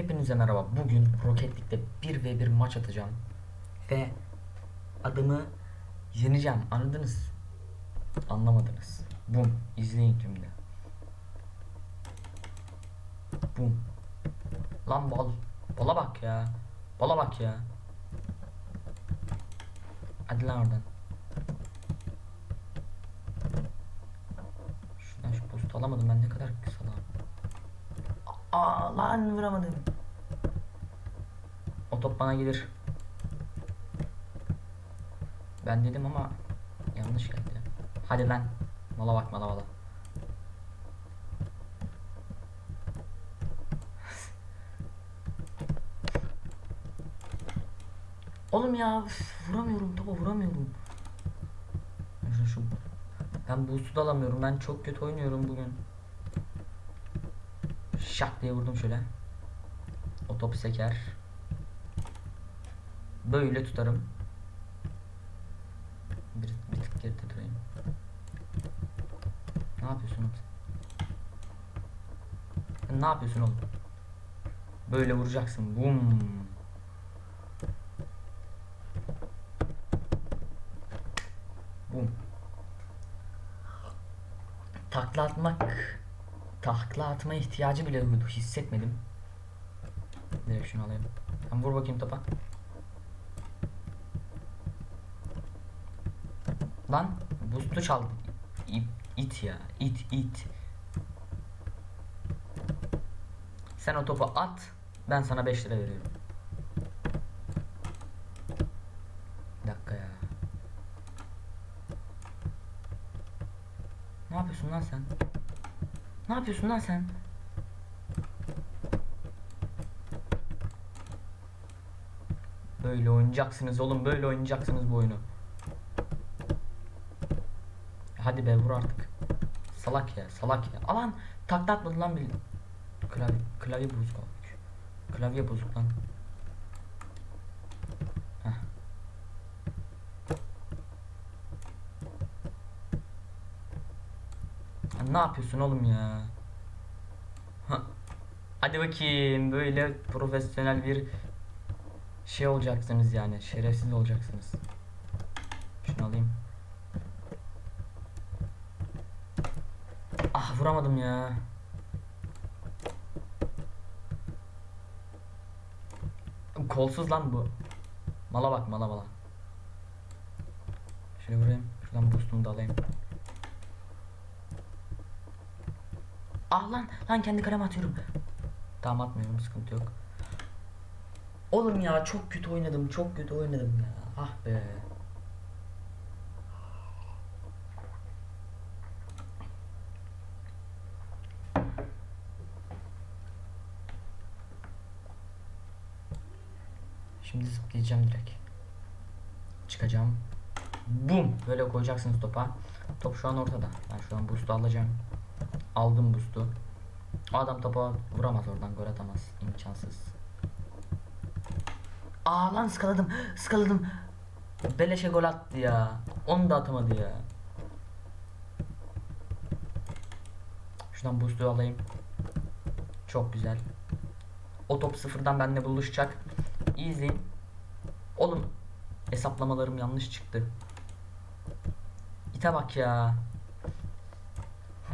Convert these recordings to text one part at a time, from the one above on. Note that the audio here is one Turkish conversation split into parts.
Hepinize merhaba. Bugün Rocket League'de 1v1 maç atacağım. Ve adımı yeneceğim. Anladınız? Anlamadınız. Bum. İzleyin şimdi. Bum. Lan bal. Bala bak ya. Bala bak ya. Hadi lan oradan. Şuradan şu postu alamadım ben ne kadar salağım. Aa lan vuramadım. Top bana gelir. Ben dedim ama yanlış geldi. Hadi lan. Mala bak mala mala. Oğlum ya vuramıyorum topa vuramıyorum. Şu ben boost'u da alamıyorum. Ben çok kötü oynuyorum bugün. Şak diye vurdum şöyle. O top seker. Böyle tutarım. Bir, bir tık geride durayım. Ne yapıyorsun oğlum? Ne yapıyorsun oğlum? Böyle vuracaksın. Bum. Bum. Takla atmak takla atma ihtiyacı bile hissetmedim. Direkt şunu alayım. Tamam vur bakayım topa. Lan boost'u çaldı. İt, it ya. it it. Sen o topu at. Ben sana 5 lira veriyorum. Bir dakika ya. Ne yapıyorsun lan sen? Ne yapıyorsun lan sen? Böyle oynayacaksınız oğlum böyle oynayacaksınız bu oyunu. Hadi be vur artık. Salak ya salak ya. Alan takla atmadı lan bir. Klavye, klavye bozuk olmuş. Klavye bozuk lan. Heh. Ne yapıyorsun oğlum ya? Ha. Hadi bakayım böyle profesyonel bir şey olacaksınız yani şerefsiz olacaksınız. Şunu alayım. Ah vuramadım ya. Kolsuz lan bu. Mala bak mala mala. Şöyle vurayım. Şuradan boost'umu da alayım. Ah lan lan kendi kaleme atıyorum. Tamam atmıyorum sıkıntı yok. Oğlum ya çok kötü oynadım çok kötü oynadım ya. Ah be. Şimdi zıplayacağım direkt. Çıkacağım. Bum böyle koyacaksınız topa. Top şu an ortada. Ben şu an boost'u alacağım. Aldım boost'u. Adam topa vuramaz oradan gol atamaz. İmkansız. Aa lan ıskaladım. Iskaladım. Beleşe gol attı ya. Onu da atamadı ya. Şuradan boost'u alayım. Çok güzel. O top sıfırdan benimle buluşacak. İyi izleyin. Oğlum hesaplamalarım yanlış çıktı. İte bak ya.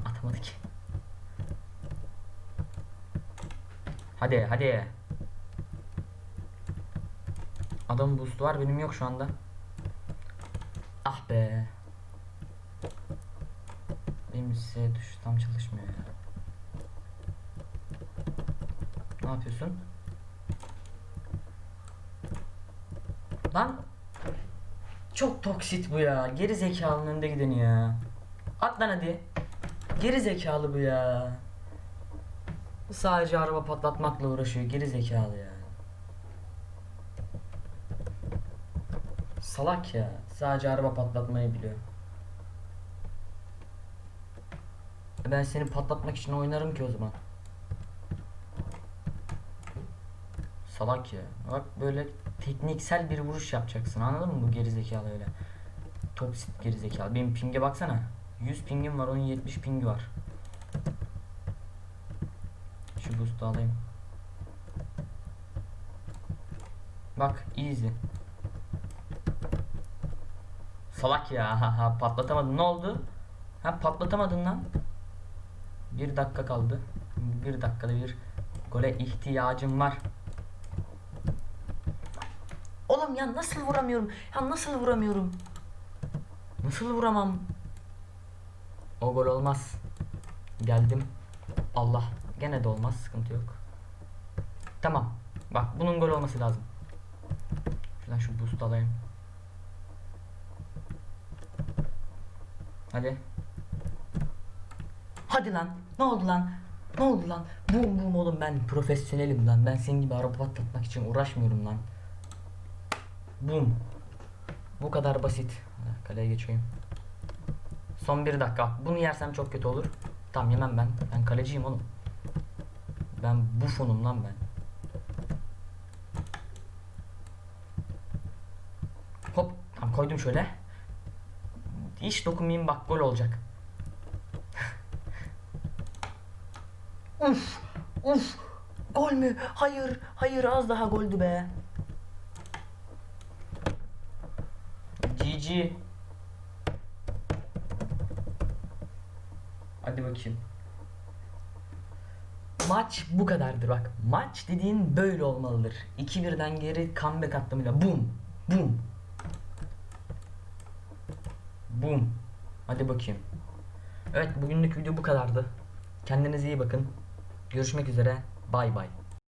Atamadı ki. Hadi hadi. Adam boost'u var benim yok şu anda. Ah be. Benim S tuş tam çalışmıyor ya. Ne yapıyorsun? Lan çok toksit bu ya. Geri zekalının önünde gideni ya. At lan hadi. Geri zekalı bu ya. Sadece araba patlatmakla uğraşıyor. Geri zekalı ya. Salak ya. Sadece araba patlatmayı biliyor. Ben seni patlatmak için oynarım ki o zaman. Salak ya. Bak böyle tekniksel bir vuruş yapacaksın. Anladın mı bu gerizekalı öyle? Toksit gerizekalı. Benim pinge baksana. 100 pingim var, onun 70 pingi var. Şu boost'u alayım. Bak easy. Salak ya. Ha, ha, patlatamadın. Ne oldu? Ha patlatamadın lan. Bir dakika kaldı. Bir dakikada bir gole ihtiyacım var. Oğlum ya nasıl vuramıyorum? Ya nasıl vuramıyorum? Nasıl vuramam? O gol olmaz. Geldim. Allah. Gene de olmaz. Sıkıntı yok. Tamam. Bak bunun gol olması lazım. Şuradan şu boost alayım. Hadi. Hadi lan. Ne oldu lan? Ne oldu lan? Bum bum oğlum ben profesyonelim lan. Ben senin gibi araba patlatmak için uğraşmıyorum lan. Bum. Bu kadar basit. Kaleye geçeyim. Son bir dakika. Bunu yersem çok kötü olur. Tamam yemem ben. Ben kaleciyim oğlum. Ben bufonum lan ben. Hop. Tamam koydum şöyle. Hiç dokunmayayım bak gol olacak. uf. Uf. Gol mü? Hayır. Hayır az daha goldü be. Hadi bakayım. Maç bu kadardır bak. Maç dediğin böyle olmalıdır. 2-1'den geri comeback attığımıyla bum bum bum. Hadi bakayım. Evet bugünlük video bu kadardı. Kendinize iyi bakın. Görüşmek üzere. Bay bay.